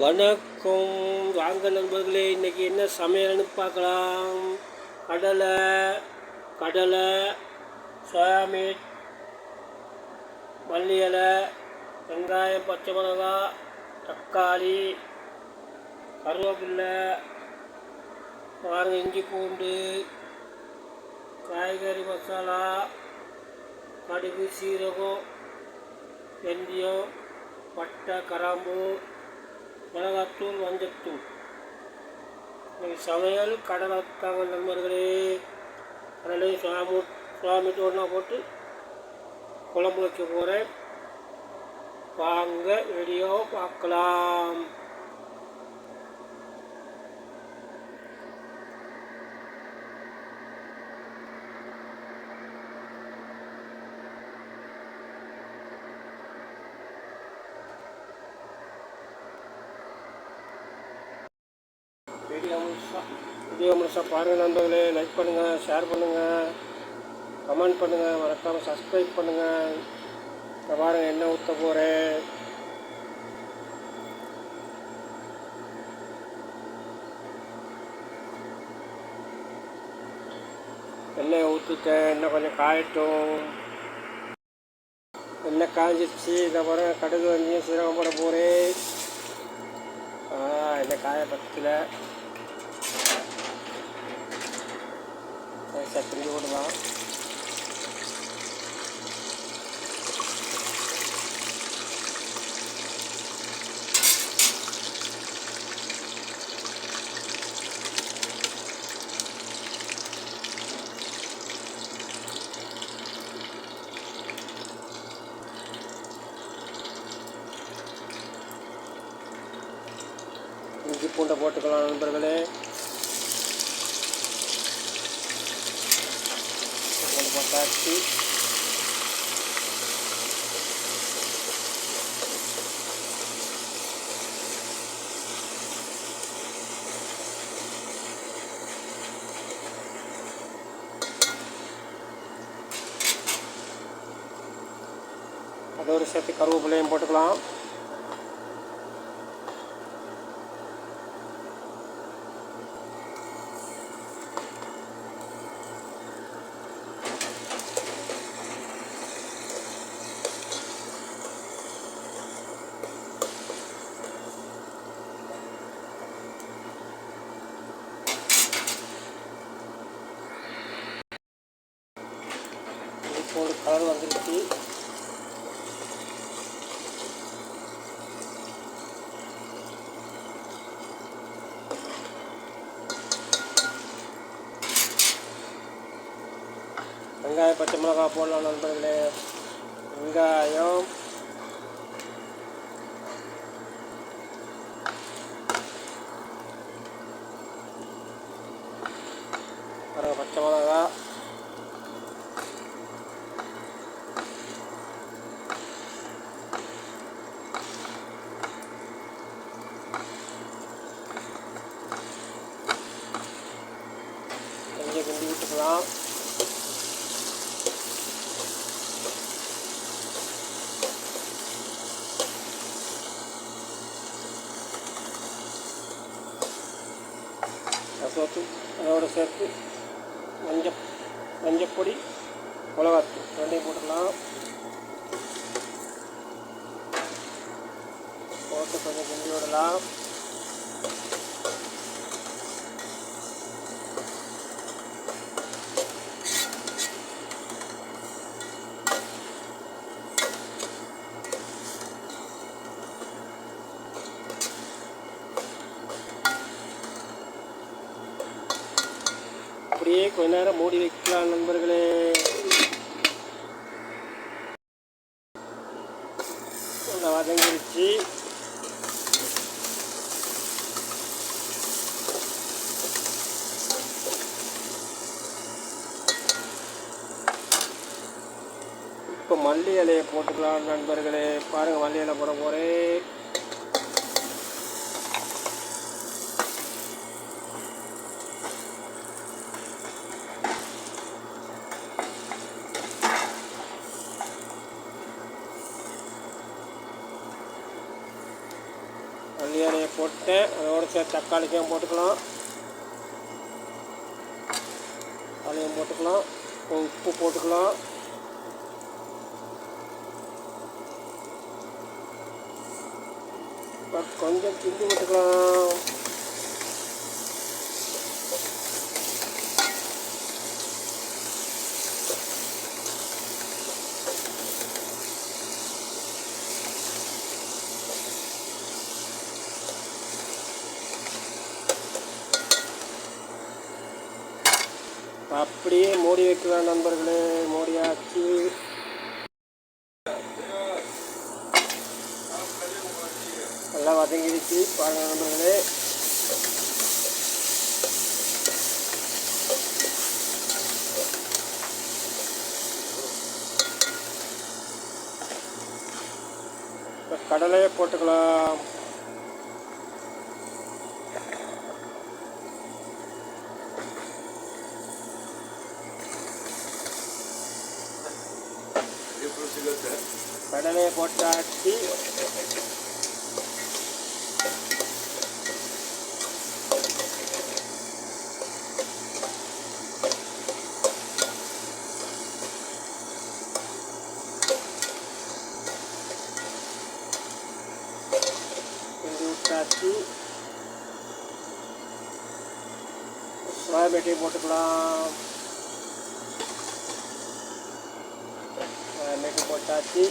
வணக்கம். வாங்க நண்பர்களே இன்றைக்கி என்ன சமையல்னு பார்க்கலாம். கடலை கடலை சோயாமீட் மல்லி இலை வெங்காயம் பச்சை மிளகா தக்காளி கருவேப்பில்லை வாங்க இஞ்சி பூண்டு காய்கறி மசாலா கடுகு சீரகம் வெந்தயம் பட்டை கிராம்பு மிளகாத்தூள் மஞ்சத்தூள் சமையல் கடலை தாங்க நண்பர்களே. கடலை சுவாமி சுவாமி ஒன்றா போட்டு குழம்பு வைக்க போகிறேன் வாங்க வீடியோ பார்க்கலாம் வீடியோ முழுசா வீடியோ முழுசா பாருங்கள் நண்பர்களே. லைக் பண்ணுங்கள் ஷேர் பண்ணுங்கள் கமெண்ட் பண்ணுங்கள் மறக்காமல் சப்ஸ்கிரைப் பண்ணுங்கள் இப்போ பாருங்கள் என்ன ஊற்ற போகிறேன் எண்ணெய் ஊற்றிட்டேன் எண்ணெய் கொஞ்சம் காயட்டும். எண்ணெய் காய்ஞ்சிடுச்சு இதை பாருங்க கடுகு வந்தியும் சீரகம் போட போகிறேன் ஆ எண்ணெய் காய பத்தில் சத்திரி போடலாம் இஞ்சி பூண்டை போட்டுக்கலாம் நண்பர்களே. பூண்டு அது அதோடு சேர்த்து கருவேப்பிலையும் போட்டுக்கலாம் இப்போ ஒரு கலர் வந்துருச்சு. வெங்காயம் பச்சை மிளகாய் போடலாம் நண்பர்களே. வெங்காயம் பாருங்க பச்சை மிளகாய் கொஞ்சம் கிண்டி விட்டுக்கலாம் சோத்து அதோடு சேர்த்து மஞ்சள் மஞ்சப்பொடி மிளகாத்தூள் ரெண்டையும் போட்டுக்கலாம். போட்டு கொஞ்சம் கிண்டி விடலாம். அப்படியே கொஞ்ச நேரம் மூடி வைக்கலாம் நண்பர்களே. நல்லா வதங்கிருச்சு. இப்போ மல்லி இலையை போட்டுக்கலாம் நண்பர்களே. பாருங்கள் மல்லி இலை போட போகிறேன் போட்டேன் அதோடு சேர்த்து தக்காளிக்கையும் போட்டுக்கலாம். தக்காளியும் போட்டுக்கலாம். உப்பு போட்டுக்கலாம். இப்போ கொஞ்சம் கிண்டி விட்டுக்கலாம். அப்படியே மூடி வைக்கலாம் நண்பர்களே? மோடியாச்சு. நல்லா வதங்கிடுச்சு. பாருங்க நண்பர்களே. கடலையை போட்டுக்கலாம். கடலையை போட்டாச்சு. கிண்டி விட்டாச்சு போட்டுக்கலாம். சோயாபீட்டை போட்டாச்சு.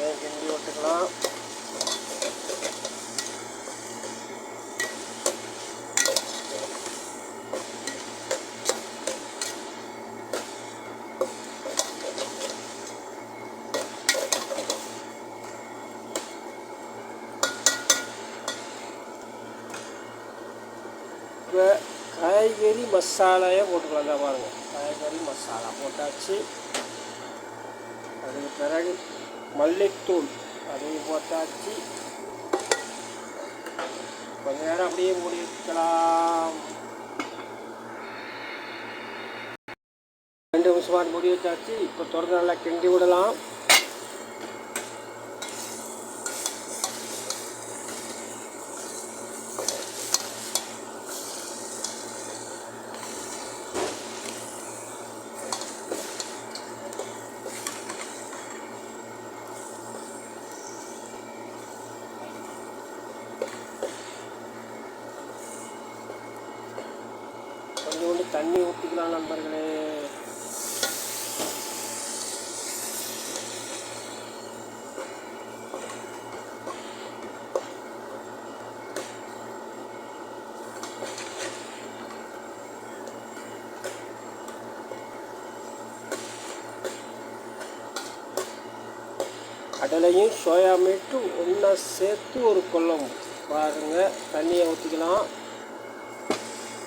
அதையும் கிண்டி விட்டுக்கலாம் இப்போ காய்கறி மசாலாயே போட்டுக்கலாம் தான் பாருங்கள் காய்கறி மசாலா போட்டாச்சு. அதுக்கு பிறகு மல்லித்தூள். அதையும் போட்டாச்சு. கொஞ்ச நேரம் அப்படியே மூடி வைக்கலாம் ரெண்டு நிமிஷமாக மூடி வச்சாச்சு. இப்போ தொடர்ந்து நல்லா கிண்டி விடலாம். தண்ணி ஊற்றிக்கலாம் நண்பர்களே. கடலையும் சோயா மீட்டும் ஒன்றா சேர்த்து ஒரு குழம்பு. பாருங்கள் தண்ணியை ஊற்றிக்கலாம்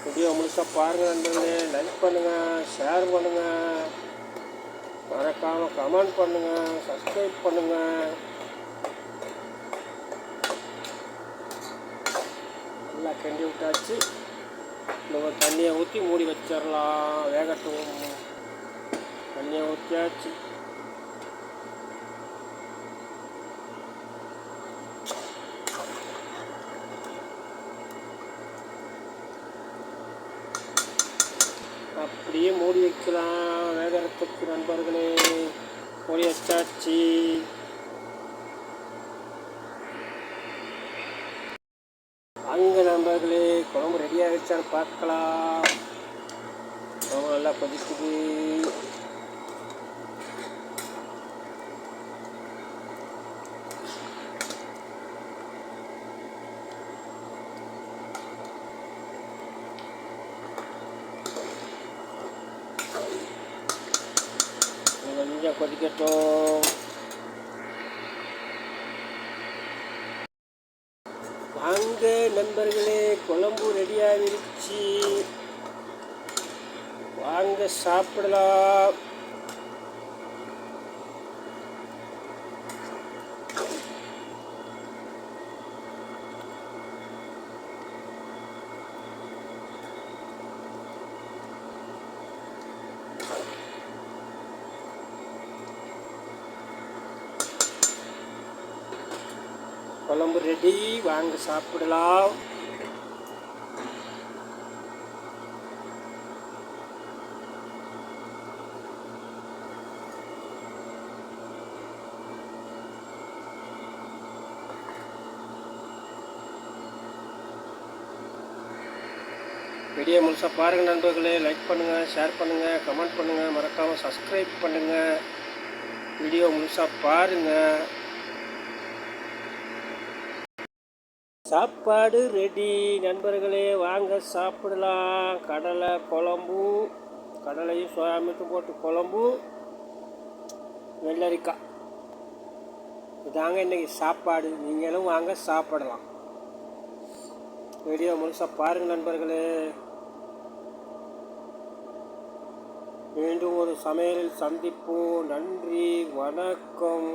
வீடியோ முழுசாக பாருங்கள் நண்பர்களே. லைக் பண்ணுங்கள் ஷேர் பண்ணுங்கள் மறக்காமல் கமெண்ட் பண்ணுங்கள் சப்ஸ்கிரைப் பண்ணுங்கள் நல்லா கிண்டி விட்டாச்சு. நம்ம தண்ணியை ஊற்றி மூடி வச்சிடலாம். வேகட்டும். தண்ணியை ஊற்றியாச்சு அப்படியே மூடி வைக்கலாம் வேகறதுக்கு நண்பர்களே மூடி வச்சாச்சு அங்கே நண்பர்களே குழம்பு ரெடி ஆகிடுச்சான்னு பார்க்கலாம். குழம்பு நல்லா கொதிக்குது. படிக்கட்டும். வாங்க நண்பர்களே குழம்பு ரெடியாகிருச்சு வாங்க சாப்பிடலாம். குழம்பு ரெடி வாங்க சாப்பிடலாம். வீடியோ முழுசாக பாருங்கள் நண்பர்களே லைக் பண்ணுங்கள் ஷேர் பண்ணுங்கள் கமெண்ட் பண்ணுங்கள் மறக்காமல் சப்ஸ்கிரைப் பண்ணுங்கள் வீடியோ முழுசாக பாருங்கள் சாப்பாடு ரெடி. நண்பர்களே வாங்க சாப்பிடலாம். கடலை குழம்பு. கடலையும் சோயாமீட்டும் போட்டு குழம்பு. வெள்ளரிக்காய். இதாங்க இன்றைக்கி சாப்பாடு. நீங்களும் வாங்க சாப்பிடலாம். வீடியோ முழுசாக பாருங்கள் நண்பர்களே. மீண்டும் ஒரு சமையலில் சந்திப்போம். நன்றி. வணக்கம்.